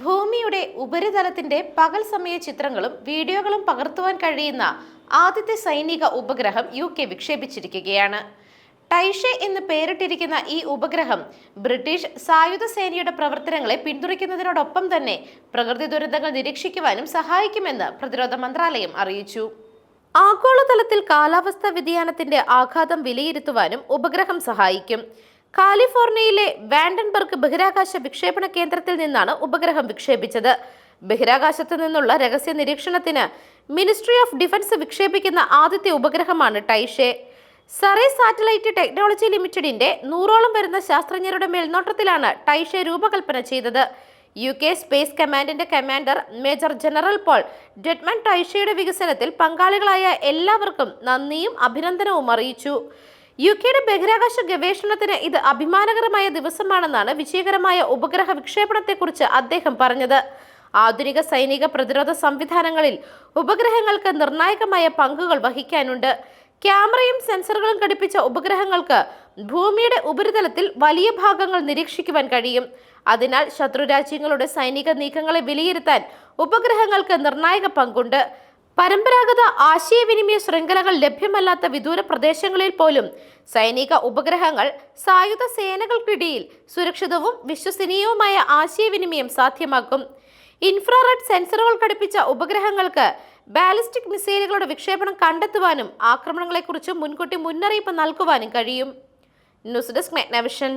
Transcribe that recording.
ഭൂമിയുടെ ഉപരിതലത്തിന്റെ പകൽ സമയ ചിത്രങ്ങളും വീഡിയോകളും പകർത്തുവാൻ കഴിയുന്ന ആദ്യത്തെ സൈനിക ഉപഗ്രഹം യു കെ വിക്ഷേപിച്ചിരിക്കുകയാണ്. ടൈഷെ എന്ന് പേരിട്ടിരിക്കുന്ന ഈ ഉപഗ്രഹം ബ്രിട്ടീഷ് സായുധ സേനയുടെ പ്രവർത്തനങ്ങളെ പിന്തുണയ്ക്കുന്നതിനോടൊപ്പം തന്നെ പ്രകൃതി ദുരന്തങ്ങൾ നിരീക്ഷിക്കുവാനും സഹായിക്കുമെന്ന് പ്രതിരോധ മന്ത്രാലയം അറിയിച്ചു. ആഗോളതലത്തിൽ കാലാവസ്ഥാ വ്യതിയാനത്തിന്റെ ആഘാതം വിലയിരുത്തുവാനും ഉപഗ്രഹം സഹായിക്കും. കാലിഫോർണിയയിലെ വാൻഡൻബർഗ് ബഹിരാകാശ വിക്ഷേപണ കേന്ദ്രത്തിൽ നിന്നാണ് ഉപഗ്രഹം വിക്ഷേപിച്ചത്. ബഹിരാകാശത്ത് നിന്നുള്ള രഹസ്യ നിരീക്ഷണത്തിന് മിനിസ്ട്രി ഓഫ് ഡിഫൻസ് വിക്ഷേപിക്കുന്ന ആദ്യത്തെ ഉപഗ്രഹമാണ് ടൈഷെ. സറേ സാറ്റലൈറ്റ് ടെക്നോളജി ലിമിറ്റഡിന്റെ നൂറോളം വരുന്ന ശാസ്ത്രജ്ഞരുടെ മേൽനോട്ടത്തിലാണ് ടൈഷെ രൂപകൽപ്പന ചെയ്തത്. യു കെ സ്പേസ് കമാൻഡിന്റെ commander major general Paul Tedman ടൈഷയുടെ വികസനത്തിൽ പങ്കാളികളായ എല്ലാവർക്കും നന്ദിയും അഭിനന്ദനവും അറിയിച്ചു. യു കെയുടെ ബഹിരാകാശ ഗവേഷണത്തിന് ഇത് അഭിമാനകരമായ ദിവസമാണെന്നാണ് വിജയകരമായ ഉപഗ്രഹ വിക്ഷേപണത്തെക്കുറിച്ച് അദ്ദേഹം പറഞ്ഞത്. ആധുനിക സൈനിക പ്രതിരോധ സംവിധാനങ്ങളിൽ ഉപഗ്രഹങ്ങൾക്ക് നിർണായകമായ പങ്കുകൾ വഹിക്കാനുണ്ട്. ക്യാമറയും സെൻസറുകളും ഘടിപ്പിച്ച ഉപഗ്രഹങ്ങൾക്ക് ഭൂമിയുടെ ഉപരിതലത്തിൽ വലിയ ഭാഗങ്ങൾ നിരീക്ഷിക്കുവാൻ കഴിയും. അതിനാൽ ശത്രുരാജ്യങ്ങളുടെ സൈനിക നീക്കങ്ങളെ വിലയിരുത്താൻ ഉപഗ്രഹങ്ങൾക്ക് നിർണായക പങ്കുണ്ട്. പരമ്പരാഗത ആശയവിനിമയ ശൃംഖലകൾ ലഭ്യമല്ലാത്ത വിദൂര പ്രദേശങ്ങളിൽ പോലും സൈനിക ഉപഗ്രഹങ്ങൾ സായുധ സേനകൾക്കിടയിൽ സുരക്ഷിതവും വിശ്വസനീയവുമായ ആശയവിനിമയം സാധ്യമാക്കും. ഇൻഫ്രാറെഡ് സെൻസറുകൾ ഘടിപ്പിച്ച ഉപഗ്രഹങ്ങൾക്ക് ബാലിസ്റ്റിക് മിസൈലുകളുടെ വിക്ഷേപണം കണ്ടെത്തുവാനും ആക്രമണങ്ങളെക്കുറിച്ച് മുൻകൂട്ടി മുന്നറിയിപ്പ് നൽകുവാനും കഴിയും. News desk Magnavision.